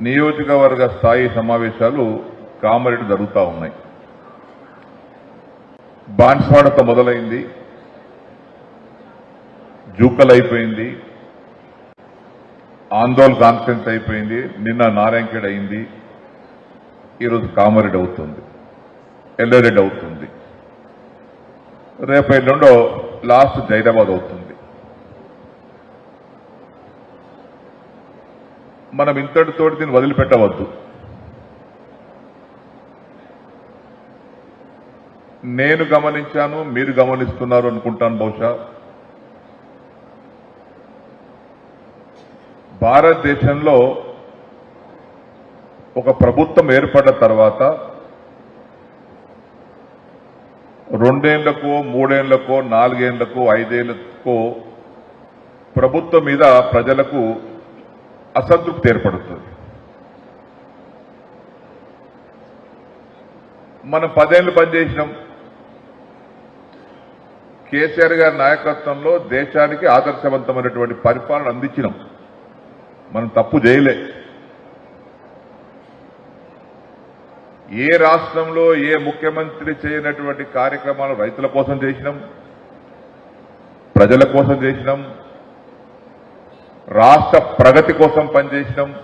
నియోజకవర్గ స్థాయి సమావేశాలు కామరెడ్డి జరుగుతూ ఉన్నాయి. బాన్స్వాడతో మొదలైంది. జూకల్ అయిపోయింది ఆందోళన కాన్ఫరెన్స్ అయిపోయింది. నిన్న నారాయణఖేడ్ అయింది. ఈరోజు కామారెడ్డి అవుతుంది. ఎల్లారెడ్డి అవుతుంది. రేపు ఎల్లుండో లాస్ట్ జైదాబాద్ అవుతుంది. మనం ఇంతటితో దీన్ని వదిలిపెట్టవద్దు. నేను గమనించాను మీరు గమనిస్తున్నారు అనుకుంటాను బహుశా. భారతదేశంలో ఒక ప్రభుత్వం ఏర్పడ్డ తర్వాత రెండేళ్ళకో మూడేళ్ళకో నాలుగేళ్ళకో ఐదేళ్ళకో ప్రభుత్వం మీద ప్రజలకు అసంతృప్తి ఏర్పడుతుంది. మనం పదేళ్ళు పనిచేసినాం. కేసీఆర్ గారి నాయకత్వంలో దేశానికి ఆదర్శవంతమైనటువంటి పరిపాలన అందించినాం. మనం తప్పు చేయలే. ఏ రాష్ట్రంలో ఏ ముఖ్యమంత్రి చేయనటువంటి కార్యక్రమాలు రైతుల కోసం చేసినాం. ప్రజల కోసం చేసినాం. రాష్ట్ర ప్రగతి కోసం పనిచేసినాం.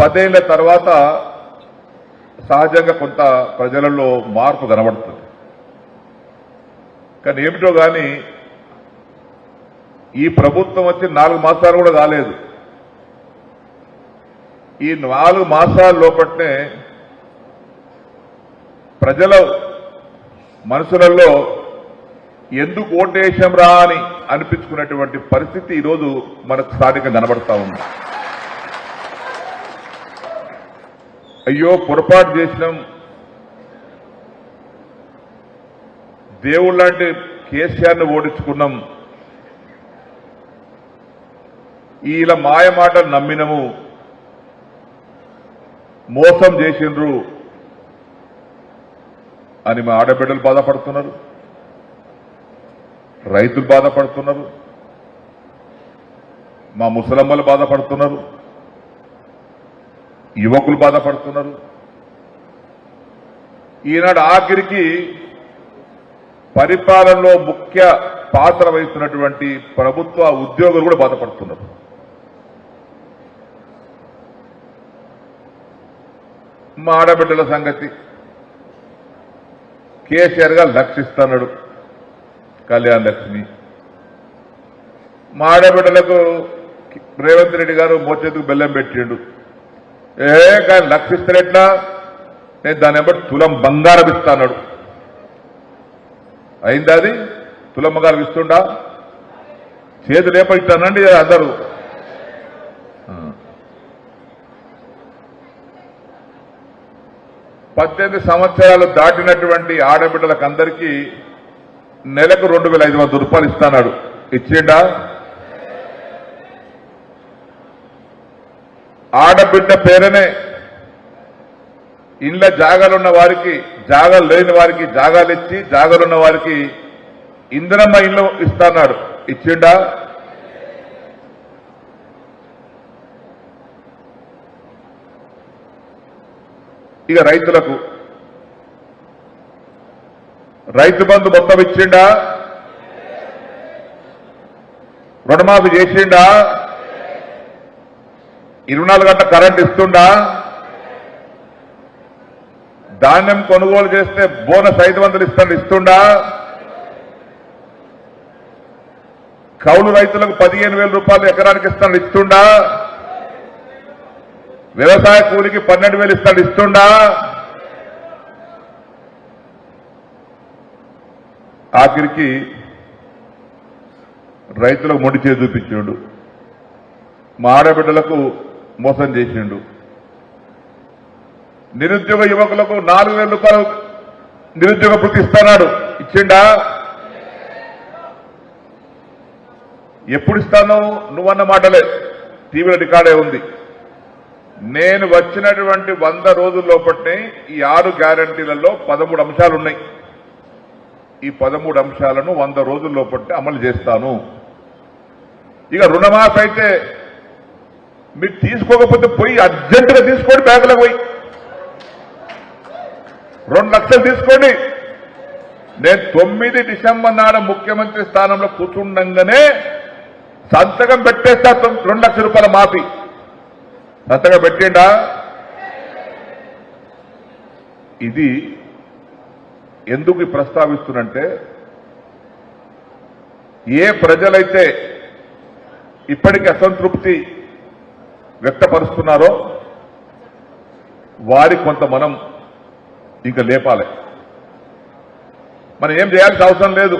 పదేళ్ళ తర్వాత సహజంగా కొంత ప్రజలలో మార్పు కనబడుతుంది. కానీ ఏమిటో కానీ ఈ ప్రభుత్వం వచ్చి నాలుగు మాసాలు కూడా కాలేదు. ఈ నాలుగు మాసాల లోపట్నే ప్రజల మనసులలో ఎందుకు ఓటేశం రా అని అనిపించుకునేటువంటి పరిస్థితి ఈరోజు మనకు స్థానికంగా కనబడతా ఉంది. అయ్యో పొరపాటు చేసినాం. దేవుళ్ళంటి కేసీఆర్ని ఓడించుకున్నాం. ఇలా మాయ మాటలు నమ్మినము. మోసం చేసిండ్రు. అని మా ఆడబిడ్డలు బాధపడుతున్నారు. రైతులు బాధపడుతున్నారు. మా ముసలమ్మలు బాధపడుతున్నారు. యువకులు బాధపడుతున్నారు. ఈనాడు ఆఖరికి పరిపాలనలో ముఖ్య పాత్ర వహిస్తున్నటువంటి ప్రభుత్వ ఉద్యోగులు కూడా బాధపడుతున్నారు. మా ఆడబిడ్డల సంగతి కేసీఆర్ గారు లక్షిస్తున్నాడు కళ్యాణ్ లక్ష్మి మా ఆడబిడ్డలకు రేవంత్ రెడ్డి గారు మోచేతుకు బెల్లం పెట్టిండు. ఏ కానీ లక్షిస్తారెట్లా నేను దాన్ని బట్టి తులం బంగారం ఇస్తాడు అయిందా అది? తులం బంగారం ఇస్తుండా? చేతి లేపడిస్తానండి అందరూ. పద్దెనిమిది సంవత్సరాలు దాటినటువంటి ఆడబిడ్డలకు అందరికీ నెలకు రెండు వేల ఐదు వందల రూపాయలు ఇస్తాడు ఇచ్చిండా? ఆడబిడ్డ పేరనే ఇండ్ల జాగాలున్న వారికి జాగాలు లేని వారికి జాగాలు ఇచ్చి జాగాలున్న వారికి ఇందిరమ్మ ఇల్లు ఇస్తాడు ఇచ్చిండా? ఇక రైతులకు రైతు బంధు మొత్తం ఇచ్చిండా? రుణమాఫీ చేసిండా? ఇరవై నాలుగు గంటల కరెంట్ ఇస్తుండా? ధాన్యం కొనుగోలు చేస్తే బోనస్ ఐదు వందలు ఇస్తాను ఇస్తుండా? కౌలు రైతులకు పదిహేను వేల రూపాయలు ఎకరానికి ఇస్తాను ఇస్తుండా? వ్యవసాయ కూలికి పన్నెండు వేలు ఇస్తాడు ఇస్తుండా? ఆఖరికి రైతులకు మొండి చేసి చూపించిండు. మా ఆడబిడ్డలకు మోసం చేసిండు. నిరుద్యోగ యువకులకు నాలుగు వేల రూపాయలు నిరుద్యోగ వృత్తి ఇస్తాడు ఇచ్చిండా? ఎప్పుడు ఇస్తాను నువ్వన్న మాటలే. టీవీలో రికార్డే ఉంది. నేను వచ్చినటువంటి వంద రోజుల లోపట్నే ఈ ఆరు గ్యారంటీలలో పదమూడు అంశాలు ఉన్నాయి ఈ పదమూడు అంశాలను వంద రోజుల్లో పట్టి అమలు చేస్తాను. ఇక రుణమాఫీ అయితే మీరు తీసుకోకపోతే పోయి అర్జెంటుగా తీసుకోండి బ్యాంకులకు పోయి. రెండు లక్షలు తీసుకోండి. నేను తొమ్మిది డిసెంబర్ నాడు ముఖ్యమంత్రి స్థానంలో కూర్చుండగానే సంతకం పెట్టేస్తా రెండు లక్షల రూపాయల మాఫీ. సంతకం పెట్టిండా? ఇది ఎందుకు ప్రస్తావిస్తున్నంటే ఏ ప్రజలైతే ఇప్పటికి అసంతృప్తి వ్యక్తపరుస్తున్నారో వారి కొంత మనం ఇంకా లేపాలి. మనం ఏం చేయాల్సిన అవసరం లేదు.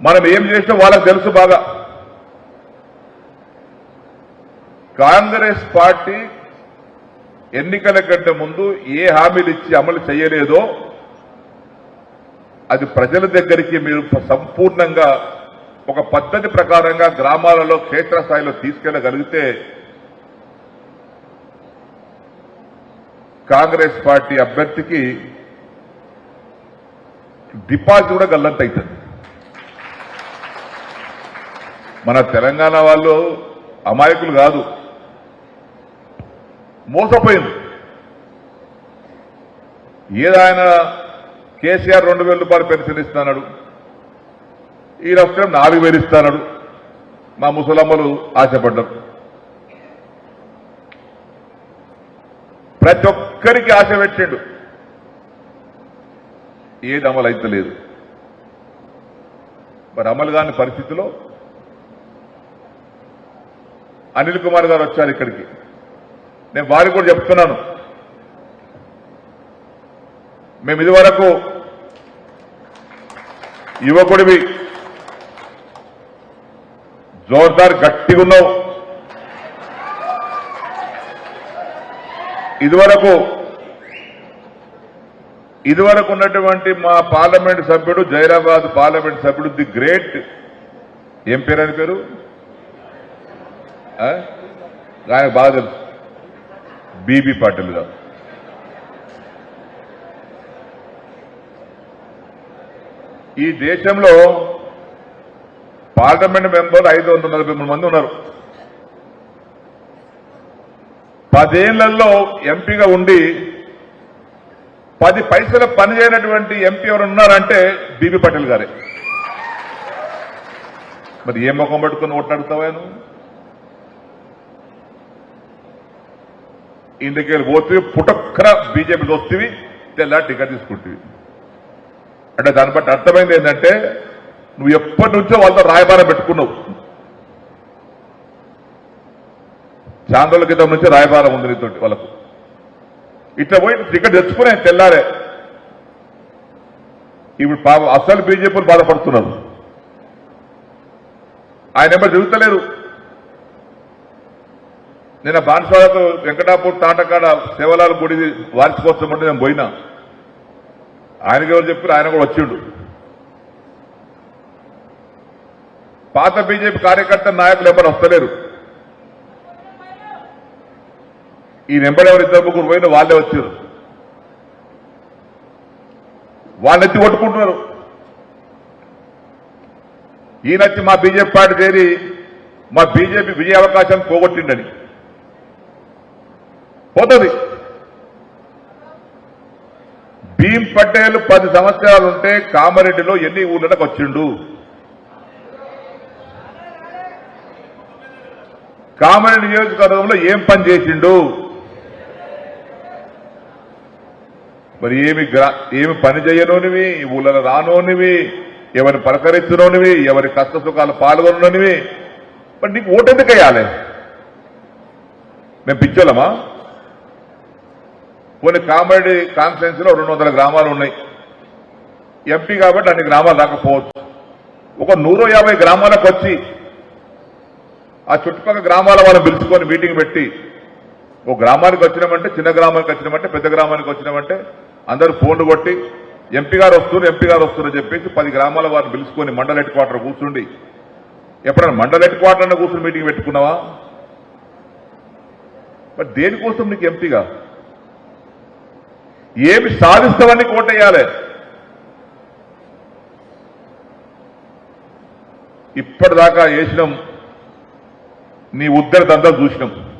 మనం ఏం చేసినా వాళ్ళకి తెలుసు బాగా. కాంగ్రెస్ పార్టీ ఎన్నికల కంటే ముందు ఏ హామీలు ఇచ్చి అమలు చేయలేదో అది ప్రజల దగ్గరికి మీరు సంపూర్ణంగా ఒక పద్ధతి ప్రకారంగా గ్రామాలలో క్షేత్రస్థాయిలో తీసుకెళ్ళగలిగితే కాంగ్రెస్ పార్టీ అభ్యర్థికి డిపాజిట్ కూడా గల్లంత అవుతుంది మన తెలంగాణ వాళ్ళు అమాయకులు కాదు. మోసపోయింది. ఏదైనా కేసీఆర్ రెండు వేల రూపాయలు పెన్షన్ ఇస్తానడు ఈ రాష్ట్రం నాలుగు వేలు ఇస్తానడు మా ముసలమ్మలు ఆశపడ్డారు. ప్రతి ఒక్కరికి ఆశ పెట్టిండు. ఏది అమలు అయితే లేదు. మరి అమలు కాని పరిస్థితిలో అనిల్ కుమార్ గారు వచ్చారు ఇక్కడికి. నేను వారికి కూడా చెప్తున్నాను. మేము ఇదివరకు యువకుడివి జోర్దార్ గట్టిగా ఉన్నావు. ఇదివరకు ఇదివరకు ఉన్నటువంటి మా పార్లమెంట్ సభ్యుడు జైరాబాద్ పార్లమెంట్ సభ్యుడు ది గ్రేట్ ఏం పేరు అని పేరు? ఆ? బాగా తెలుసు. బీబీ పాటిల్ గారు ఈ దేశంలో పార్లమెంట్ మెంబర్ ఐదు వందల నలభై మూడు మంది ఉన్నారు. పదేళ్ళలో ఎంపీగా ఉండి పది పైసల పని చేయనటువంటి ఎంపీ ఎవరు ఉన్నారంటే బీబీ పటేల్ గారే. మరి ఏ ముఖం పట్టుకుని ఓట్లాడుతావా నువ్వు? ఇందుకెళ్ళి పోతే పుటక్కర బీజేపీకి వస్తేవి తెల్ల టికెట్ తీసుకుంటేవి. అంటే దాన్ని బట్టి అర్థమైంది ఏంటంటే నువ్వు ఎప్పటి నుంచో వాళ్ళతో రాయబారం పెట్టుకున్నావు. చాంద్రుల క్రితం నుంచి రాయబారం ఉంది నీతో వాళ్ళకు. ఇట్లా పోయి టికెట్ తెచ్చుకునే తెల్లారే. ఇప్పుడు పాప అసలు బీజేపీలు బాధపడుతున్నారు. ఆయన ఎవరు తిరుగుతలేరు నిన్న బాన్స్వాడకు వెంకటాపూర్ తాటకాడ సేవలాల గుడి వార్షికోత్సవం అంటే నేను పోయినా. ఆయనకి ఎవరు చెప్పారు ఆయన కూడా వచ్చిండు. పాత బీజేపీ కార్యకర్త నాయకులు ఎవరు వస్తలేరు. ఈ నెంబర్ ఎవరు ఇద్దరు ముగ్గురు పోయిన వాళ్ళే వచ్చారు. వాళ్ళు ఎత్తి కొట్టుకుంటున్నారు. ఈయనొచ్చి మా బీజేపీ పార్టీ చేరి మా బీజేపీ విజయ అవకాశం పోగొట్టిండని. పోతుంది. భీమ్ పటేల్ పది సంవత్సరాలు ఉంటే కామారెడ్డిలో ఎన్ని ఊళ్ళకి వచ్చిండు? కామారెడ్డి నియోజకవర్గంలో ఏం పని చేసిండు? మరి ఏమి ఏమి పని చేయనోనివి? ఈ ఊళ్ళలో రానోనివి? ఎవరిని పలకరించనోనివి? ఎవరి కష్ట సుఖాలు పాల్గొననివి మరి నీకు ఓటెందుకు వేయాలి? మేము పిచ్చోళ్ళమా? కొన్ని కామెడీ కాన్ఫరెన్స్లో రెండు వందల గ్రామాలు ఉన్నాయి. ఎంపీ కాబట్టి అన్ని గ్రామాలు రాకపోవచ్చు ఒక నూరు యాభై గ్రామాలకు వచ్చి ఆ చుట్టుపక్కల గ్రామాల వాళ్ళని పిలుచుకొని మీటింగ్ పెట్టి ఒక గ్రామానికి వచ్చినామంటే చిన్న గ్రామానికి వచ్చినామంటే పెద్ద గ్రామానికి వచ్చినామంటే అందరూ ఫోన్లు కొట్టి ఎంపీ గారు వస్తున్నారు ఎంపీ గారు వస్తున్నారు చెప్పేసి పది గ్రామాల వారిని పిలుచుకొని మండల హెడ్ క్వార్టర్ కూర్చుండి ఎప్పుడైనా మండల హెడ్ క్వార్టర్ కూర్చుని మీటింగ్ పెట్టుకున్నావా? మరి దేనికోసం నీకు ఎంపీగా? ఏమి సాధిస్తావని కోటేయాలి. ఇప్పటిదాకా వేసినాం నీ ఉద్దర దందా చూసినాం.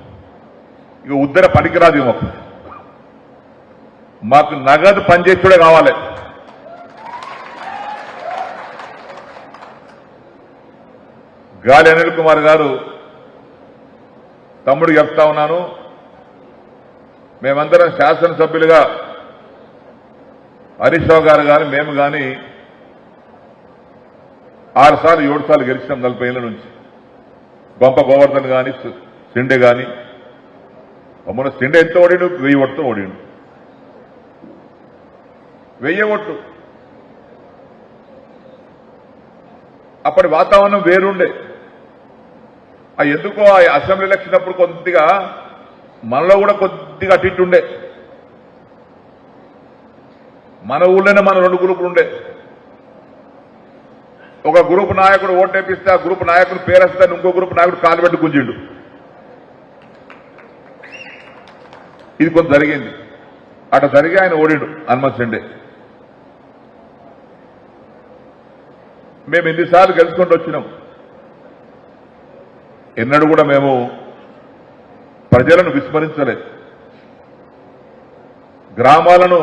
ఇక ఉద్దర పనికిరాదు మాకు. మాకు నగదు పనిచేసుడే కావాలి. గాలి అనిల్ కుమార్ గారు తమ్ముడు చెప్తా ఉన్నాను మేమందరం శాసనసభ్యులుగా హరీష్ రావు గారు కానీ మేము కానీ ఆరు సార్లు ఏడు సార్లు గెలిచినాం నలభై ఏళ్ళ నుంచి. గొంప గోవర్ధన్ కానీ సిండే కానీ మన సిండే ఎంత ఓడిండు? వెయ్యి ఓటుతో ఓడిండు. వెయ్యి ఓట్లు. అప్పటి వాతావరణం వేరుండే. ఎందుకో ఆ అసెంబ్లీ ఎలక్షన్ అప్పుడు కొద్దిగా మనలో కూడా కొద్దిగా అటు ఇటుండే మన ఊళ్ళోనే మన రెండు గ్రూపులు ఉండే. ఒక గ్రూప్ నాయకుడు ఓటేపిస్తే ఆ గ్రూప్ నాయకుడు పేరేస్తే ఇంకో గ్రూప్ నాయకుడు కాలు పెట్టి గుంజిండు. ఇది కొంత జరిగింది. అట జరిగి ఆయన ఓడిండు హనుమంత్ సండే మేము ఎన్నిసార్లు గెలుచుకుంటూ వచ్చినాం. ఎన్నడూ కూడా మేము ప్రజలను విస్మరించలే గ్రామాలను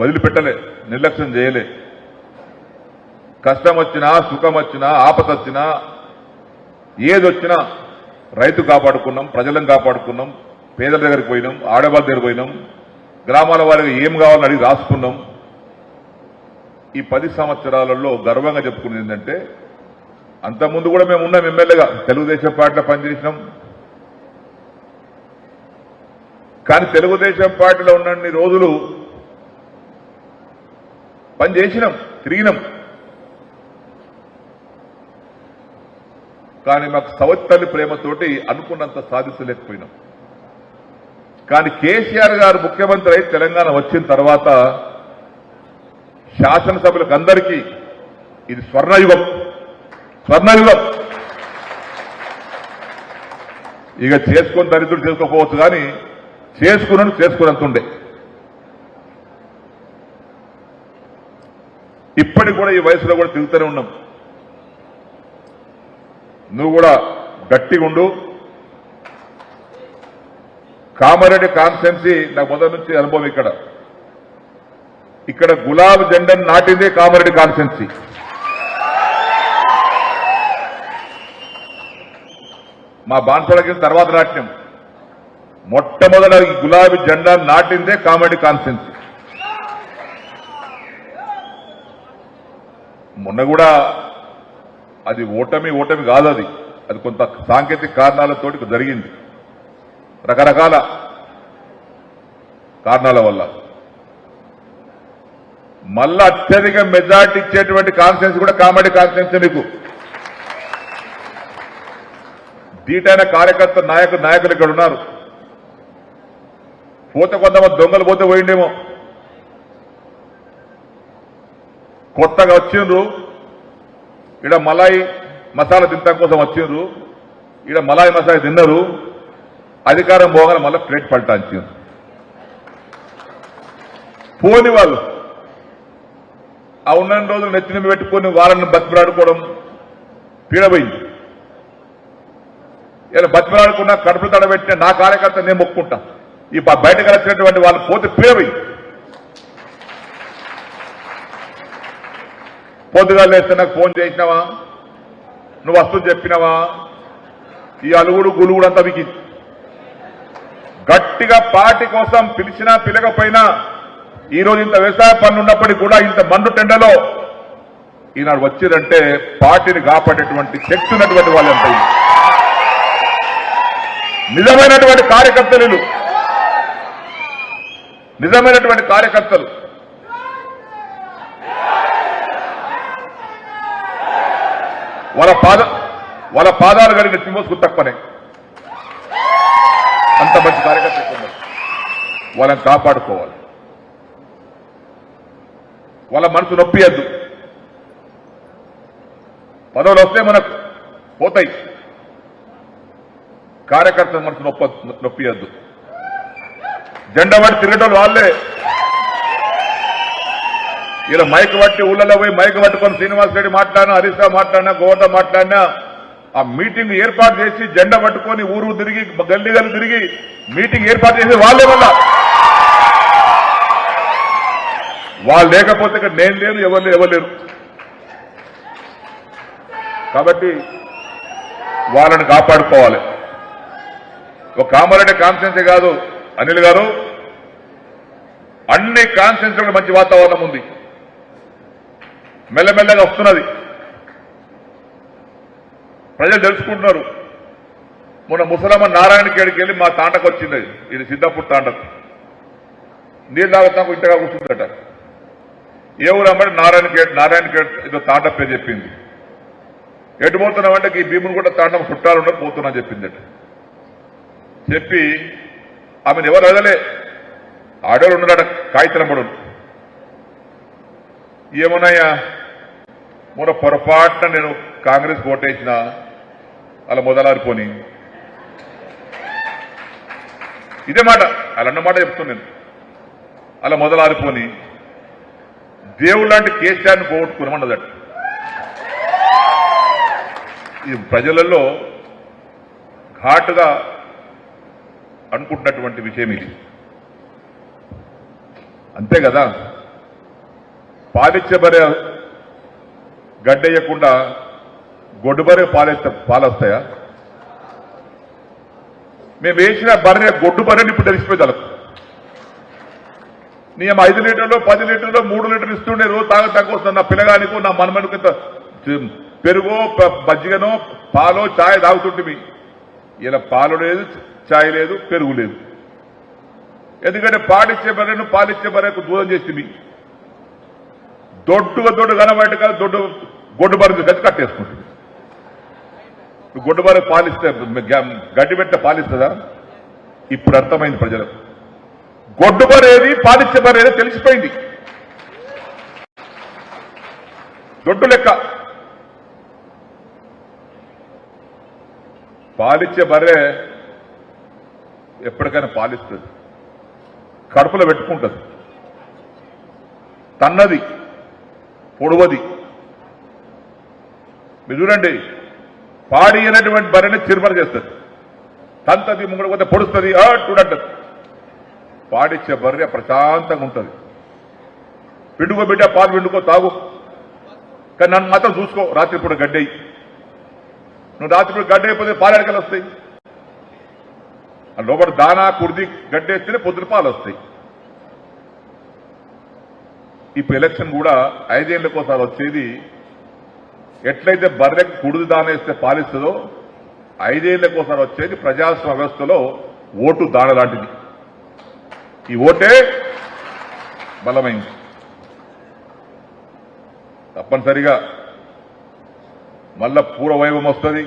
వదిలిపెట్టలే నిర్లక్ష్యం చేయలే. కష్టం వచ్చినా సుఖం వచ్చినా ఆపత వచ్చినా ఏదొచ్చినా రైతు కాపాడుకున్నాం ప్రజలను కాపాడుకున్నాం పేదల దగ్గరికి పోయినాం ఆడవాళ్ళ దగ్గరికి పోయినాం గ్రామాల వారికి ఏం కావాలని అడిగి రాసుకున్నాం. ఈ పది సంవత్సరాలలో గర్వంగా చెప్పుకునేది ఏంటంటే అంతకుముందు కూడా మేము ఉన్నాం ఎమ్మెల్యేగా తెలుగుదేశం పార్టీలో పనిచేసినాం. కానీ తెలుగుదేశం పార్టీలో ఉన్నన్ని రోజులు పని చేసినాం తిరిగినాం. కానీ మాకు సవత్తల్లి ప్రేమతోటి అనుకున్నంత సాధించలేకపోయినాం కానీ కేసీఆర్ గారు ముఖ్యమంత్రి అయి తెలంగాణ వచ్చిన తర్వాత శాసనసభలకు అందరికీ ఇది స్వర్ణయుగం. స్వర్ణయుగం. ఇక చేసుకొని దరిద్రుడు చేసుకోకపోవచ్చు కానీ చేసుకున్నాను చేసుకున్నంత ఉండే. ఇప్పటికి కూడా ఈ వయసులో కూడా తిరుగుతూనే ఉన్నాం. నువ్వు కూడా గట్టిగా ఉండు. కామారెడ్డి కాన్స్టెన్సీ నాకు మొదటి నుంచి అనుభవం ఇక్కడ. ఇక్కడ గులాబ్ జెండను నాటిందే కామారెడ్డి కాన్స్టెన్సీ. మా బాన్సడకి తర్వాత నాట్యం. మొట్టమొదట గులాబీ జెండా నాటిందే కామెడీ కాన్స్టెన్సీ. మొన్న కూడా అది ఓటమి ఓటమి కాదు అది. అది కొంత సాంకేతిక కారణాలతో జరిగింది. రకరకాల కారణాల వల్ల. మళ్ళా అత్యధిక మెజార్టీ ఇచ్చేటువంటి కాన్ఫరెన్స్ కూడా కామెడీ కాన్ఫరెన్స్ నీకు. దీటైన కార్యకర్త నాయకులు నాయకులు ఇక్కడ ఉన్నారు. పోతే కొంతమంది దొంగలు పోతే పోయిండేమో. కొత్తగా వచ్చిండ్రు. ఈడ మలాయి మసాలా తినటం కోసం వచ్చిండ్రు. ఈడ మలాయి మసాలా తిన్నారు. అధికారం పోగానే మళ్ళీ ప్లేట్ పట్టించింది పోని వాళ్ళు ఆ ఉన్న రోజులు నెత్తిన పెట్టుకొని వాళ్ళని బతిమలాడుకోవడం పీడపోయింది ఇలా బతిమలాడుకున్నా కడుపు తడబెట్టిన నా కార్యకర్త నేను మొక్కుంటా. ఈ బయటకు వచ్చినటువంటి వాళ్ళు పోతే పీడపోయింది పొద్దుగా లేస్తే నాకు ఫోన్ చేసినావా? నువ్వు వస్తూ చెప్పినావా? ఈ అలుగుడు గులుగుడు అంతా మీకు గట్టిగా పార్టీ కోసం పిలిచినా పిలకపోయినా ఈ రోజు ఇంత వ్యవసాయ పనులు ఉన్నప్పటికీ కూడా ఇంత మండు టెండలో ఈనాడు వచ్చిందంటే పార్టీని కాపాడేటువంటి శక్తి ఉన్నటువంటి వాళ్ళు ఎంత నిజమైనటువంటి కార్యకర్తలు నిజమైనటువంటి కార్యకర్తలు. వాళ్ళ పాద వాళ్ళ పాదాలు కలిగిన తిమ్మోసుకు తక్కువనే అంత మంచి కార్యకర్త వాళ్ళని కాపాడుకోవాలి. వాళ్ళ మనసు నొప్పియద్దు పదవులు వస్తే మనకు పోతాయి. కార్యకర్త మనసు నొప్ప నొప్పియద్దు జెండా వాడి తిరగటం వాళ్ళే ఇలా మైక్ పట్టి ఊళ్ళలో పోయి మైక్ పట్టుకొని శ్రీనివాస్ రెడ్డి మాట్లాడినా హరీష్ రావు మాట్లాడినా గోవర్ధన్ మాట్లాడినా ఆ మీటింగ్ ఏర్పాటు చేసి జెండా పట్టుకొని ఊరు తిరిగి గల్లీ గల్లి తిరిగి మీటింగ్ ఏర్పాటు చేసి వాళ్ళే వల్ల. వాళ్ళు లేకపోతే ఇక్కడ నేను లేను ఎవరు ఎవరు లేరు. కాబట్టి వాళ్ళని కాపాడుకోవాలి. ఒక కామారెడ్డి కాన్స్టిట్యున్సీ కాదు అనిల్ గారు అన్ని కాన్స్టిట్యున్సీలో మంచి వాతావరణం ఉంది. మెల్లమెల్లగా వస్తున్నది. ప్రజలు తెలుసుకుంటున్నారు. మొన్న ముసలమ్మ నారాయణ కేడికి వెళ్ళి మా తాండకు వచ్చింది. ఇది సిద్ధాపూర్ తాండకు. నీళ్ళు తాగుతాకు ఇంతగా కూర్చుందట. ఏ ఊరు నారాయణ కేట్ నారాయణ కేట్ ఏదో తాండ పేరు చెప్పింది. ఎటు పోతున్నామంటే ఈ భీముని కూడా తాండం చుట్టాలు పోతున్నా చెప్పిందట. చెప్పి ఆమెను ఎవరు వదలే? ఆడవాళ్ళు ఉన్నాడు కాగితం ఏమున్నాయా? మొన్న పొరపాటున నేను కాంగ్రెస్ ఓటేసిన అలా మొదలారిపోని. ఇదే మాట అలా అన్నమాట చెప్తున్నా నేను. అలా మొదలారిపోని. దేవుడు లాంటి కేసీఆర్ని పోగొట్టుకున్నామన్నదట. ఇది ప్రజలలో ఘాటుగా అనుకుంటున్నటువంటి విషయం ఇది. అంతే కదా? పాలించబడే గడ్డేయకుండా గొడ్డుబరే పాలేస్తా పాలొస్తాయా? మేము వేసిన బర్రె గొడ్డు బర్రెని ఇప్పుడు తెలిసిపోయి నేను ఐదు లీటర్లు పది లీటర్లు మూడు లీటర్లు ఇస్తుండే రోజు తాగ తక్కువ వస్తుంది నా పిల్లగానికో నా మనమనుకు ఇంత పెరుగో మజ్జిగనో పాలో ఛాయ్ తాగుతుంటిమి ఇలా పాలు లేదు ఛాయ్ లేదు పెరుగు లేదు. ఎందుకంటే పాడిచ్చే బర్రెను పాలిచ్చే బర్రెకు దూరం చేసింది దొడ్డుగా దొడ్డు కనబడి కదా దొడ్డు గొడ్డు బర్రె గది కట్టేసుకుంటుంది. ఇప్పుడు గొడ్డు బర్రె పాలిస్తే గడ్డి పెట్టే పాలిస్తుందా? ఇప్పుడు అర్థమైంది ప్రజలకు. గొడ్డు బరేది పాలిచ్చే బరేది తెలిసిపోయింది. దొడ్డు లెక్క. పాలిచ్చే బర్రె ఎప్పటికైనా పాలిస్తుంది. కడుపులో పెట్టుకుంటుంది. తన్నది. పొడవది. మీరు చూడండి పాడి అనేటువంటి బర్రెని చిరుమర చేస్తుంది. తంతది ముంగడు పోతే పొడుస్తుంది చూడంటది పాడిచ్చే బర్రె ప్రశాంతంగా ఉంటుంది. పిండుకో బిడ్డ పాలు పిండుకో తాగు. కానీ నన్ను మాత్రం చూసుకో రాత్రిపూట గడ్డయి నువ్వు రాత్రిపూట గడ్డ అయిపోతే పాలు ఎడకలు వస్తాయి. ఆ లోపల దానా కుర్ది గడ్డేస్తేనే పొద్దున పాలు వస్తాయి ఇప్పుడు ఎలక్షన్ కూడా ఐదేళ్ళకోసారి వచ్చేది. ఎట్లయితే బర్రెకి కుడుదు దానేస్తే పాలిస్తుందో ఐదేళ్ళకోసారి వచ్చేది ప్రజాస్వామ్య వ్యవస్థలో ఓటు దాన లాంటిది. ఈ ఓటే బలమైంది. తప్పనిసరిగా మళ్ళా పూర్వ వైభవం వస్తుంది.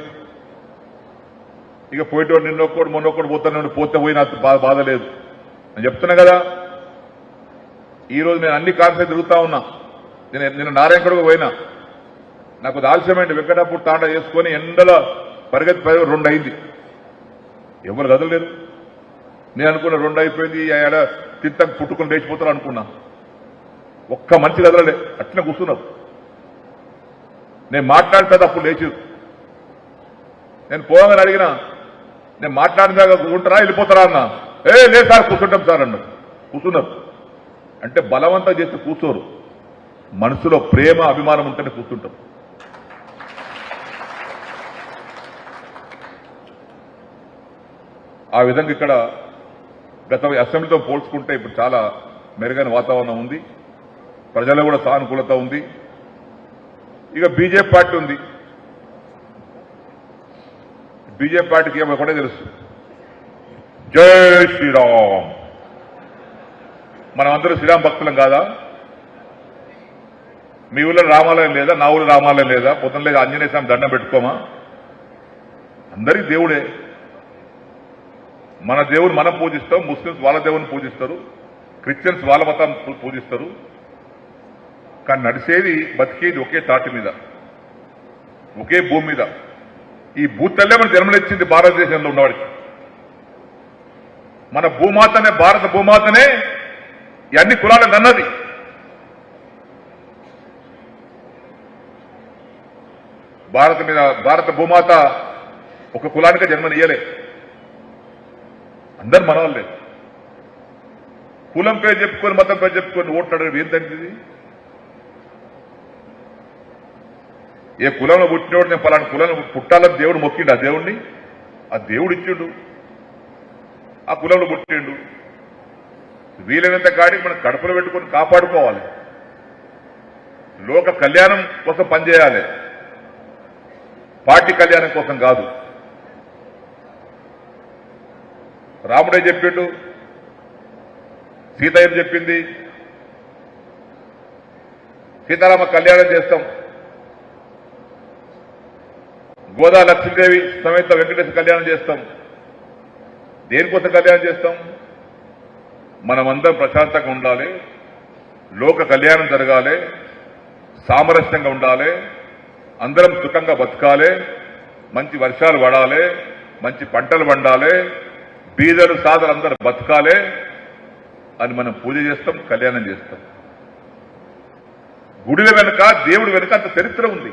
ఇక పోయేటోడు నిన్నొక్కడు మొన్నొక్కడు పోతాను పోతే పోయినా బాధ బాధ లేదు. నేను చెప్తున్నా కదా ఈ రోజు నేను అన్ని కాన్సెప్ట్ తిరుగుతా ఉన్నా. నేను నేను నారాయణకుడుకు పోయినా. నాకు అది ఆలస్యమైంది వెంకటాపూర్ తాండ చేసుకొని ఎండల పరిగెత్తి పరిగె రెండు అయింది ఎవరు కదలలేదు. నేను అనుకున్న రెండు అయిపోయింది ఆడ ఏడ తింతకు పుట్టుకుని లేచిపోతారు అనుకున్నా. ఒక్క మంచి కదలలే. అట్లనే కూర్చున్నారు. నేను మాట్లాడితే అప్పుడు లేచి నేను పోగానే అడిగినా నేను మాట్లాడినాక ఉంటారా? వెళ్ళిపోతారా? అన్న. ఏ లేదు సార్ కూర్చుంటాం సార్ అన్నారు కూర్చున్నారు. అంటే బలవంతం చేసి కూర్చోరు. మనసులో ప్రేమ అభిమానం ఉంటేనే కూర్చుంటారు ఆ విధంగా ఇక్కడ గత అసెంబ్లీతో పోల్చుకుంటే ఇప్పుడు చాలా మెరుగైన వాతావరణం ఉంది. ప్రజల్లో కూడా సానుకూలత ఉంది. ఇక బీజేపీ పార్టీ ఉంది. బీజేపీ పార్టీకి ఏమో కూడా తెలుసు. జై శ్రీరామ్! మనం అందరూ శ్రీరామ్ భక్తులం కాదా? మీ ఊళ్ళో రామాలయం లేదా? నా ఊళ్ళో రామాలయం లేదా? పొద్దున లేదా ఆంజనేయ స్వామి దండం పెట్టుకోమా? అందరికీ దేవుడే. మన దేవుని మనం పూజిస్తాం ముస్లిమ్స్ వాళ్ళ దేవుని పూజిస్తారు క్రిస్టియన్స్ వాళ్ళ మతం పూజిస్తారు. కానీ నడిచేది బతికేది ఒకే తాటి మీద ఒకే భూమి మీద. ఈ భూతల్లే మన జన్మనిచ్చింది భారతదేశంలో ఉన్నవాడికి. మన భూమాతనే భారత భూమాతనే ఈ అన్ని కులాలను అన్నది. భారత మీద భారత భూమాత ఒక కులానికే జన్మనియ్యలే అందరు మనవాళ్ళే. కులం పేరు చెప్పుకొని మతం పేరు చెప్పుకొని ఓట్లాడడం ఏంటంటే ఏ కులంలో పుట్టినోడు నేను పలానా కులంలో పుట్టాలని దేవుడు మొక్కిండు ఆ దేవుడిని ఆ దేవుడు ఇచ్చిండు. ఆ కులంలో పుట్టిండు. వీలైనంత కాడికి మనం కడుపులో పెట్టుకొని కాపాడుకోవాలి. లోక కళ్యాణం కోసం పనిచేయాలి. పార్టీ కళ్యాణం కోసం కాదు. రాముడే చెప్పిండు సీత ఏం చెప్పింది సీతారామ కళ్యాణం చేస్తాం. గోదా లక్ష్మీదేవి సమేత వెంకటేశ్వర కళ్యాణం చేస్తాం. దేనికోసం కళ్యాణం చేస్తాం? మనమందరం ప్రశాంతంగా ఉండాలి లోక కళ్యాణం జరగాలి సామరస్యంగా ఉండాలి అందరం సుఖంగా బతకాలి మంచి వర్షాలు పడాలి మంచి పంటలు పండాలి బీదలు సాదలు అందరు బతకాలి అని మనం పూజ చేస్తాం కళ్యాణం చేస్తాం. గుడిల వెనుక దేవుడి వెనుక అంత చరిత్ర ఉంది.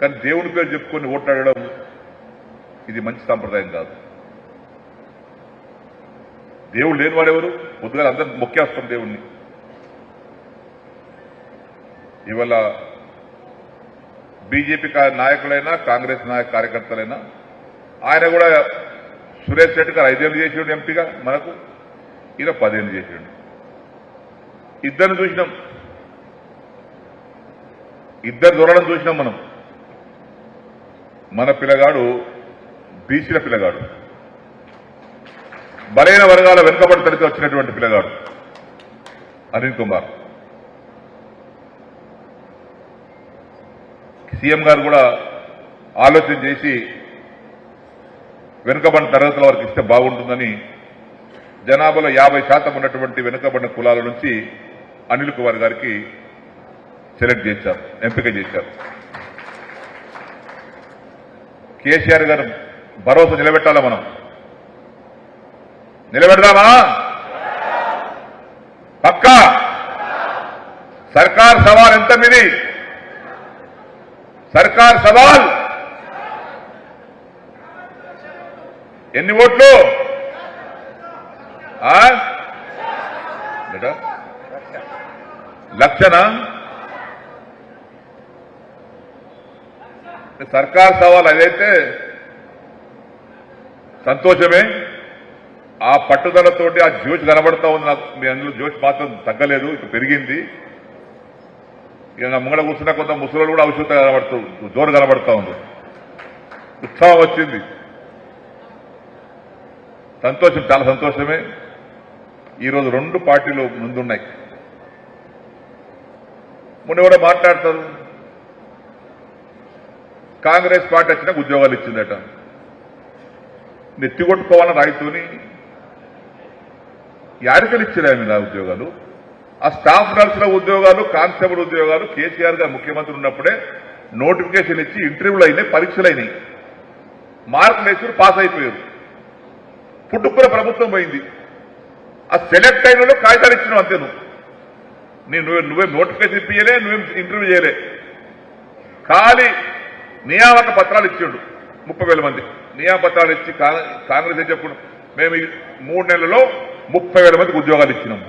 కానీ దేవుడి పేరు చెప్పుకొని ఓట్లాడడం ఇది మంచి సాంప్రదాయం కాదు. దేవుడు లేనివాడెవరు? పొద్దుగా అందరు మొక్కేస్తాం దేవుణ్ణి. ఇవాళ బీజేపీ నాయకులైనా కాంగ్రెస్ నాయక కార్యకర్తలైనా ఆయన కూడా సురేష్ రెడ్డి గారు ఐదేళ్ళు చేసిండు ఎంపీగా మనకు ఈయన పదేళ్ళు చేసేవాడు ఇద్దరిని చూసినాం. ఇద్దరు దొరడం చూసినాం మనం. మన పిల్లగాడు బీసీల పిల్లగాడు. బలైన వర్గాల వెనుకబడి తడికి వచ్చినటువంటి పిల్లగాడు. అనిల్ కుమార్. సీఎం గారు కూడా ఆలోచన చేసి వెనుకబడిన తరగతుల వారికి ఇస్తే బాగుంటుందని జనాభాలో యాభై శాతం ఉన్నటువంటి వెనుకబడిన కులాల నుంచి అనిల్ కుమార్ గారికి సెలెక్ట్ చేశారు ఎంపిక చేశారు. కేసీఆర్ గారు భరోసా నిలబెట్టాలా మనం? నిలబెడదామా? పక్కా? సర్కార్ సవాల్ ఎంత మీది? సర్కార్ సవాల్? ఎన్ని ఓట్లు? ఆ? లక్షనా? సర్కార్ సవాల్ అదైతే సంతోషమే. ఆ పట్టుదలతోటి ఆ జోష్ కనబడతా ఉంది నాకు. మీ అందులో జోష్ మాత్రం తగ్గలేదు ఇక పెరిగింది. ఇక నా ముంగడ కూర్చున్న కొంత ముసలు కూడా అవసరం కనబడుతూ జోరు కనబడతా ఉంది. ఉత్సాహం వచ్చింది. సంతోషం చాలా సంతోషమే. ఈరోజు రెండు పార్టీలు ముందున్నాయి. మొన్న కూడా మాట్లాడతారు. కాంగ్రెస్ పార్టీ వచ్చినాక ఉద్యోగాలు ఇచ్చిందట. నెత్తి కొట్టుకోవాలని రైతుని యాడికలు ఇచ్చిరా ఉద్యోగాలు? ఆ స్టాఫ్ నర్సుల ఉద్యోగాలు కానిస్టేబుల్ ఉద్యోగాలు కేసీఆర్ గారు ముఖ్యమంత్రి ఉన్నప్పుడే నోటిఫికేషన్ ఇచ్చి ఇంటర్వ్యూలు అయినాయి పరీక్షలు అయినాయి. మార్కులు వేసి పాస్ అయిపోయారు. పుట్టుకున్న ప్రభుత్వం పోయింది. ఆ సెలెక్ట్ అయిన కాగితాలు ఇచ్చినావు అంతే నువ్వు నేను నువ్వే నువ్వేం నోటిఫికేషన్ ఇప్పించలే నువ్వేం ఇంటర్వ్యూ చేయలే. ఖాళీ నియామక పత్రాలు ఇచ్చిండు ముప్పై వేల మంది. నియామక పత్రాలు ఇచ్చి కా- కాంగ్రెస్ ఏం చెప్పుడు? మేము మూడు నెలల్లో ముప్పై వేల మందికి ఉద్యోగాలు ఇచ్చినాం.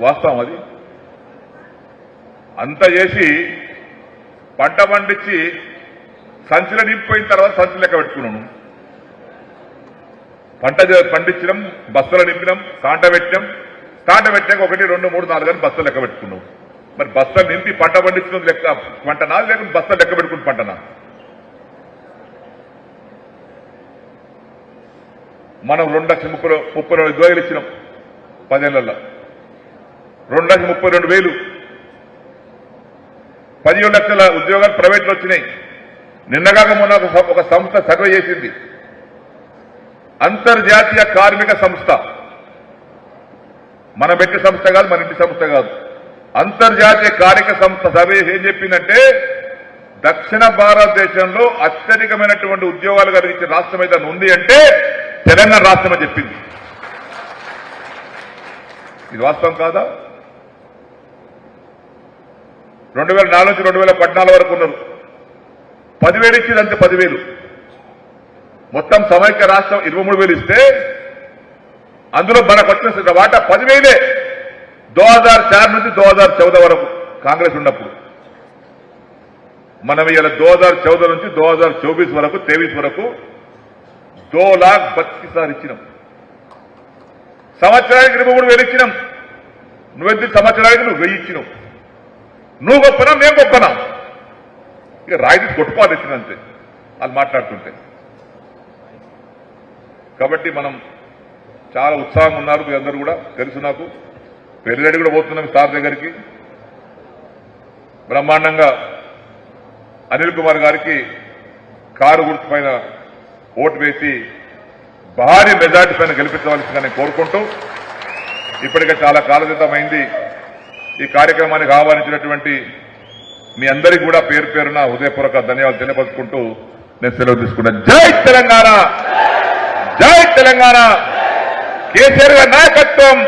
వాస్తవం అది. అంత చేసి పంట పండించి సంచులు నింపిపోయిన తర్వాత సంచులు లెక్క పెట్టుకున్నాను పంట పండించడం బస్సులో నింపినాం కాంట పెట్టినాం. కాంట పెట్టాక ఒకటి రెండు మూడు నాలుగు అని బస్సులు లెక్క పెట్టుకున్నాం. మరి బస్సులు నింపి పంట పండించడం లెక్క పంటనా లేకుంటే బస్సులు లెక్క పెట్టుకుని పంటనా? మనం రెండు లక్షల ముప్పై ముప్పై రెండు ఉద్యోగాలు ఇచ్చినాం పదేళ్ళలో. రెండు లక్షల ముప్పై రెండు వేలు. పదిహేడు లక్షల ఉద్యోగాలు ప్రైవేట్లో వచ్చినాయి. నిన్నగాక మొన్న ఒక సంస్థ సర్వే చేసింది. అంతర్జాతీయ కార్మిక సంస్థ. మన పెట్టి సంస్థ కాదు మన ఇంటి సంస్థ కాదు. అంతర్జాతీయ కార్మిక సంస్థ సర్వే ఏం చెప్పిందంటే దక్షిణ భారతదేశంలో అత్యధికమైనటువంటి ఉద్యోగాలు కలిగించే రాష్ట్రం ఏదైనా ఉంది అంటే తెలంగాణ రాష్ట్రం అని చెప్పింది. ఇది వాస్తవం కాదా? రెండు వేల నాలుగు నుంచి రెండు వేల పద్నాలుగు వరకు ఉన్నారు పదివేలు ఇచ్చింది అంతే పదివేలు. మొత్తం సమైక్య రాష్ట్రం ఇరవై మూడు వేలు ఇస్తే అందులో మనకు వచ్చిన వాటా పదివేలే. దో హజార్ చార్ నుంచి దో హజార్ చౌద వరకు కాంగ్రెస్ ఉన్నప్పుడు. మనం ఇలా దో హజార్ చౌద నుంచి దో హజార్ చౌబీస్ వరకు తేవీస్ వరకు దో లాక్ బత్తిస్ సార్ ఇచ్చినాం సంవత్సరానికి ఇరవై మూడు వేలు ఇచ్చినాం. నువ్వెంత సంవత్సరానికి నువ్వు వెయ్యి ఇచ్చినావు? నువ్వు గొప్పనా మేము గొప్పనా? ఇక రాయితీ కొట్టుకోవాలి ఇచ్చినంతే వాళ్ళు మాట్లాడుతుంటే. కాబట్టి మనం చాలా ఉత్సాహం ఉన్నారు మీ అందరూ కూడా. తెలుసు నాకు. పెళ్ళిరెడ్డి కూడా పోతున్నాం సార్ దగ్గరికి. బ్రహ్మాండంగా అనిల్ కుమార్ గారికి కారు గుర్తు పైన ఓటు వేసి భారీ మెజార్టీ పైన గెలిపించవలసిందని కోరుకుంటూ ఇప్పటికే చాలా కాలతీతమైంది ఈ కార్యక్రమానికి ఆహ్వానించినటువంటి మీ అందరికీ కూడా పేరు పేరున హృదయపూర్వక ధన్యవాదాలు తెలియపరుచుకుంటూ నేను సెలవు తీసుకున్నా. జై తెలంగాణ! జై తెలంగాణ! కేసీఆర్ గారి నాయకత్వం!